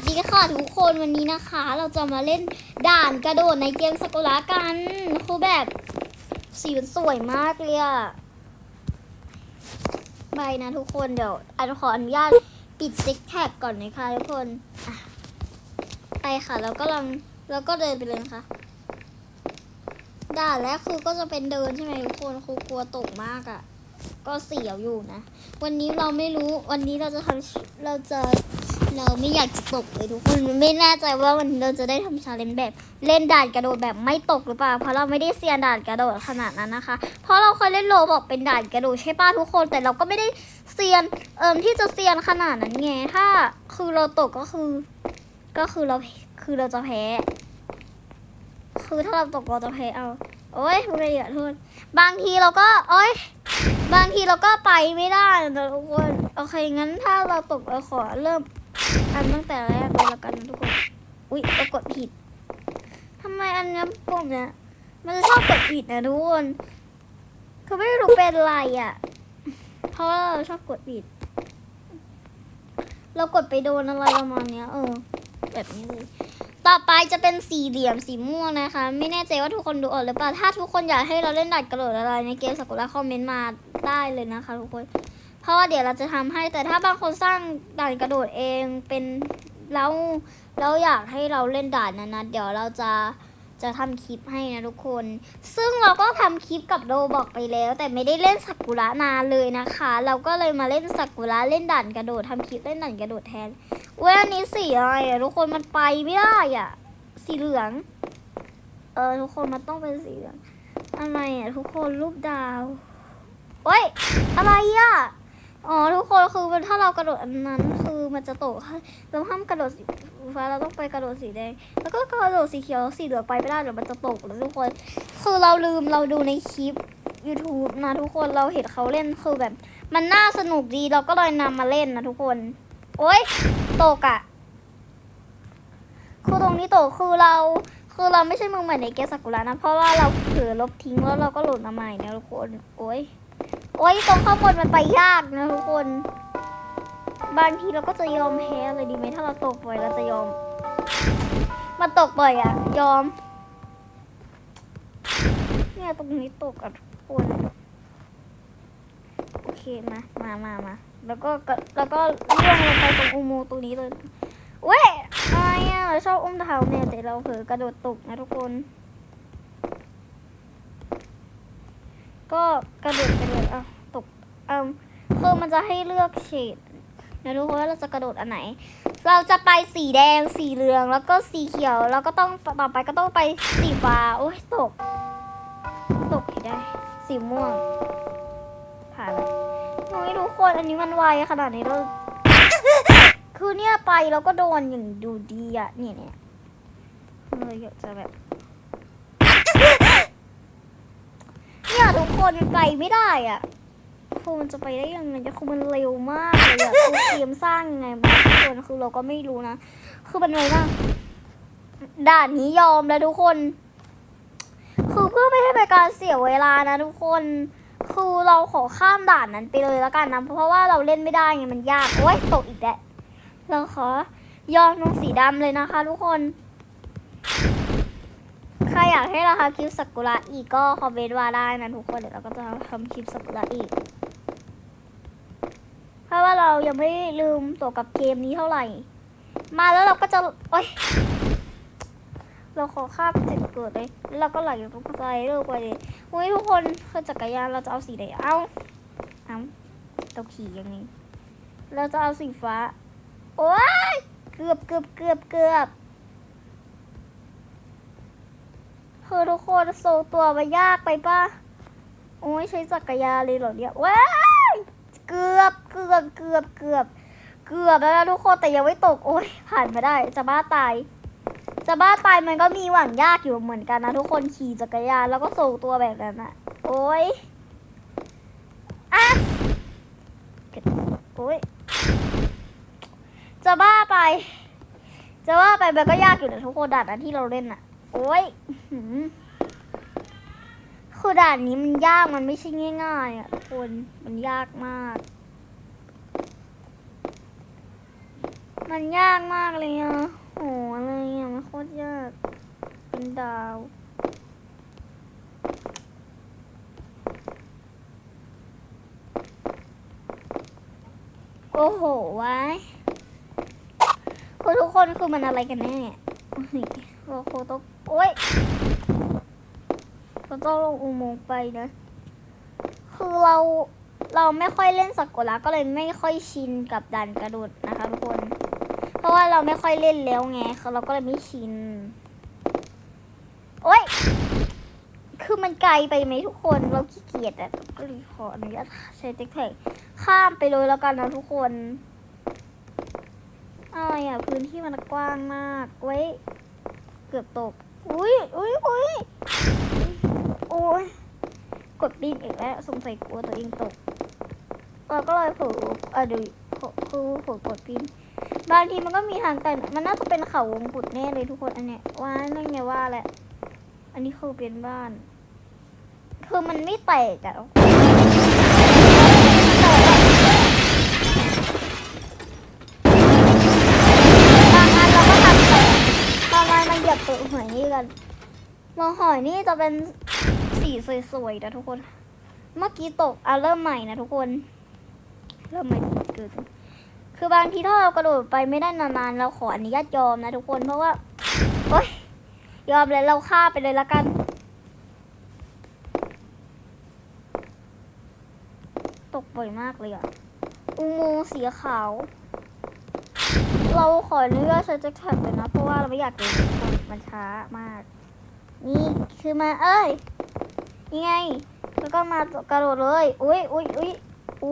สดีค่ะทุกคนวันนี้นะคะ เราจะมาเล่นด่านกระโดดในเกมสกุระกันคือแบบสีมันสวยมากเลยอะไปนะทุกคนเดี๋ยว อันขออนุญาตปิดซิกแพคก่อนนะคะทุกคนไปค่ะแล้วก็ลังแล้วก็เดินไปเลยนะคะด่านแรกคือก็จะเป็นเดินใช่ไหมทุกคนครูกลัวตกมากอะก็เสียวอยู่นะ วันนี้เราไม่รู้วันนี้เราจะทำเราจะ เราไม่อยากจะตกเลยทุกคนไม่แน่ใจว่าวันนี้เราจะได้ทำชาเลนจ์แบบ เล่นด่านกระโดดแบบไม่ตกหรือเปล่า เพราะเราไม่ได้เซียนด่านกระโดดขนาดนั้นนะคะ เพราะเราเคยเล่นโลบอกเป็นด่านกระโดดใช่ป้ะทุกคน แต่เราก็ไม่ได้เซียนเอิมที่จะเซียนขนาดนั้นไงถ้า คือเราตกก็คือ ก็คือเราคือเราจะแพ้ คือถ้าเราตกเราจะแพ้เอาโอ้ยไม่ได้อะทุกคนบางทีเราก็โอ้ยบางทีเราก็ไปไม่ได้นะทุกคน โอเค งั้นถ้าเราตกเราขอเริ่ม อันตั้งแต่แรกเลยละกันทุกคน อุ๊ยเรากดผิดทำไมอันนี้ปุ่มเนี้ยมันจะชอบกดผิดนะทุกคนคือไม่รู้เป็นไรอะ เพราะว่าเราชอบกดผิด เรากดไปโดนอะไรประมาณเนี้ย เออ แบบนี้เลยต่อไปจะเป็นสี่เหลี่ยมสีม่วงนะคะ ไม่แน่ใจว่าทุกคนดูออกหรือเปล่าถ้าทุกคนอยากให้เราเล่นดัดกระโดดอะไรในเกมสกุลาคอมเมนต์มาได้เลยนะคะทุกคน ราะว่าเดี๋ยวเราจะทำให้แต่ถ้าบางคนสร้างด่านกระโดดเองเป็นแล้วแล้วอยากให้เราเล่นด่านนั้นนะเดี๋ยวเราจะจะทำคลิปให้นะทุกคน ซึ่งเราก็ทำคลิปกับโดบอกไปแล้ว แต่ไม่ได้เล่นสักุระนานเลยนะคะ เราก็เลยมาเล่นสักุระเล่นด่านกระโดดทำคลิปเล่นด่านกระโดดแทนเว้ยอันนี้สีอะไรอะทุกคนมันไปไม่ได้อะ สีเหลือง เออทุกคนมันต้องเป็นสีเหลืองอะไรอะทุกคนรูปดาวโอ้ยอะไรอะ อ๋อทุกคนคือถ้าเรากระโดดอันนั้นคือมันจะตกเราห้ามกระโดดสีฟ้าเราต้องไปกระโดดสีแดง แล้วก็กระโดดสีเขียวสีเหลืองไปไม่ได้เดี๋ยวมันจะตกนะทุกคนคือเราลืมเราดูในคลิป YouTube นะทุกคนเราเห็นเขาเล่นคือแบบ มันน่าสนุกดีเราก็เลยนำมาเล่นนะทุกคน โอ๊ยตกอะคือตรงนี้ตกคือเรา คือเราไม่ใช่มือใหม่ในเกมสักุระนะเพราะว่าเราเผลอลบทิ้งแล้วเราก็โหลดมาใหม่นะทุกคนโอ๊ย โอ้ยตรงข้างบนมันไปยากนะทุกคน บางทีเราก็จะยอมแพ้เลยดีไหมถ้าเราตกบ่อยเราจะยอมมันตกบ่อยอะยอม เนี่ยตรงนี้ตกอะทุกคนโอเคมามามามาแล้วก็แล้วก็เลื่อนลงไปตรงอุโมงค์ตรงนี้เลยเว้ยอะไรอะเราชอบอุ้มเท้าเนี่แต่เราเผลอกระโดดตกนะทุกคน ก็กระโดดไปเลยอะตกเอ่มคือมันจะให้เลือกเฉดนะทุกคนว่าเราจะกระโดดอันไหน เราจะไปสีแดงสีเหลืองแล้วก็สีเขียว แล้วก็ต้องต่อไปก็ต้องไปสีฟ้าโอ้ยตก ตกได้ สีม่วง ผ่านแล้วโอ้ยทุกคนอันนี้มันไวขนาดนี้เราคือเนี่ยไปแล้วก็โดนอย่างดูดีอะเนี่ยเนี่ยเลยอยากจะแบบ เนี่ยทุก คนมันไปไม่ได้อะคือมันจะไปได้ยังไงจะคือมันเร็วมากเลยอะคือเตรียมสร้างยังไงมาทุกคนคือเราก็ไม่รู้นะ คือมันเลยมากด่านนี้ยอมแล้วทุกคน คือเพื่อไม่ให้เป็นการเสียเวลานะทุกคน คือเราขอข้ามด่านนั้นไปเลยแล้วกันนะเพราะว่าเราเล่นไม่ได้ไงมันยากโอ้ยตกอีกแล้วเราขอยอมลงสีดำเลยนะคะ ทุกคน อยากให้เราทำคลิปสักุระอีกก็คอมเมนต์มาได้นะทุกคนเดี๋ยวเราก็จะทำคลิปสักุระอีก เพราะว่าเรายังไม่ลืมตัวกับเกมนี้เท่าไหร่ มาแล้วเราก็จะโอ๊ยเราขอข้ามเจ็ดเกิดเลยแล้วเราก็ไหลลงไปเลิกไปเลยอุ้ยทุกคนคือจักรยานเราจะเอาสีไหนเอาเอาต้องขี่ยังไงเราจะเอาสีฟ้า โอ๊ยเกือบเกือบเกือบเกือบ คือทุกคนโซตัวมันยากไปป่ะ โอ้ยใช้จักรยานเลยเหรอเนี่ยว้ายเกือบเกือบเกือบเกือบเกือบแล้วนะทุกคนแต่ยังไม่ตกโอ้ยผ่านมาได้จะบ้าตายจะบ้าตายมันก็มีหวังยากอยู่เหมือนกันนะทุกคนขี่จักรยานแล้วก็โซตัวแบบนั้นอะโอ้ยอะโอ้ยจะบ้าไป จะว่าไปมันก็ยากอยู่นะทุกคนด่านนั้นที่เราเล่นอะ โอ้ยคือด่านนี้มันยากมันไม่ใช่ง่ายๆอะคนมันยากมาก มันยากมากเลยอะโหอะไรอะมันโคตรยาก เป็นดาวโอ้โหวายคือทุกคนคือมันอะไรกันแน่โอ้ยเราโคตรต้อง โอ้ยเราต้องลงอุโมงค์ไปนะ คือเราเราไม่ค่อยเล่นสักุระก็เลยไม่ค่อยชินกับด่านกระโดดนะคะทุกคน เพราะว่าเราไม่ค่อยเล่นแล้วไงคือเราก็เลยไม่ชิน โอ้ย คือมันไกลไปไหมทุกคน เราขี้เกียจอะก็เลยขออนุญาตใช้เทคแท็กข้ามไปเลยแล้วกันนะทุกคนอะไรอะพื้นที่มันกว้างมาก ไว้ยเกือบตก อุ้ยอุ้ยอุ้ยโอ้ยกดปีนอีกแล้วสงสัยกลัวตัวเองตกเราก็เลยผลอเออเดี๋ยวคือผลอกดปีนบางทีมันก็มีทางแต่มันน่าจะเป็นเขาวงกุดแน่เลยทุกคนอันเนี้ยว่านั่นไงว่าแหละ อันนี้คือเป็นบ้าน คือมันไม่แตกอะ มองหอยนี่จะเป็นสีสวยๆนะทุกคน เมื่อกี้ตกอะเริ่มใหม่นะทุกคน เริ่มใหม่เกิดคือบางทีถ้าเรากระโดดไปไม่ได้นานๆ เราขออนุญาตยอมนะทุกคนเพราะว่าโอ๊ยยอมเลยเราฆ่าไปเลยละกัน ตกบ่อยมากเลยอะอุโมงค์สีขาว เราขออนุญาตใช้แจ็คแท็บเลยนะ เพราะว่าเราไม่อยากเดินทุกคนมันช้ามาก นี่คือมาเอ้ยนี่ไง แล้วก็มากระโดดเลยอุ้ยอุ้ยอุ้ย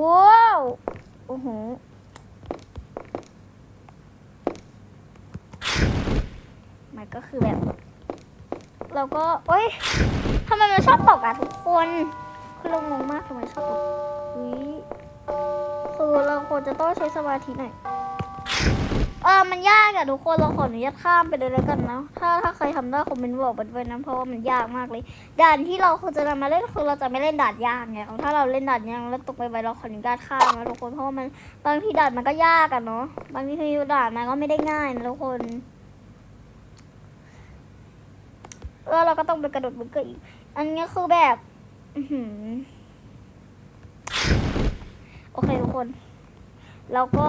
ว้าวโอ้โหมันก็คือแบบ เราก็เอ้ยทำไมมันชอบตกอะทุกคนคือเรางงมากทำไมชอบตกอุ้ยคือเราควรจะต้องใช้สมาธิหน่อย ออมันยากอะทุกคนเราขออนุญาตข้ามไปเลยแล้วกันนะถ้าถ้าใครทำได้คอมเมนต์บอกกันด้วยนะเพราะว่ามันยากมากเลย ด่านที่เราควรจะนำมาเล่นคือเราจะไม่เล่นด่านยากไงถ้าเราเล่นด่านยากแล้วตกไปไปเราขออนุญาตข้ามนะทุกคนเพราะว่ามันบางทีด่านมันก็ยากอะเนาะบางทีด่านมันก็ไม่ได้ง่ายนะทุกคนแล้วเราก็ต้องไปกระโดดบึงเกอร์อีก อันนี้คือแบบอืโอเคทุกคนเราก็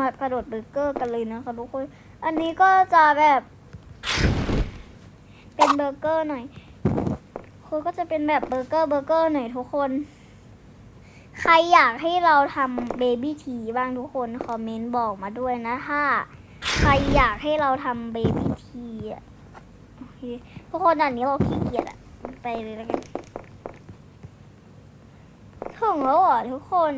มากระโดดเบอร์เกอร์กันเลยนะคะทุกคน อันนี้ก็จะแบบ เป็นเบอร์เกอร์หน่อยคือก็จะเป็นแบบเบอร์เกอร์เบอร์เกอร์หน่อยทุกคน ใครอยากให้เราทำเบบี้ทีบ้างทุกคน คอมเมนต์บอกมาด้วยนะถ้าใครอยากให้เราทำเบบี้ทีอะทุกคนอันนี้เราขี้เกียจอะไปเลยแล้วกันถึงแล้วเหรอทุกคน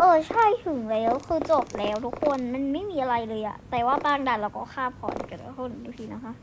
เออใช่ถึงแล้วคือจบแล้วทุกคนมันไม่มีอะไรเลยอะแต่ว่าบางด่านเราก็ข้ามพอร์ตกันทุกคนดูทีนะคะ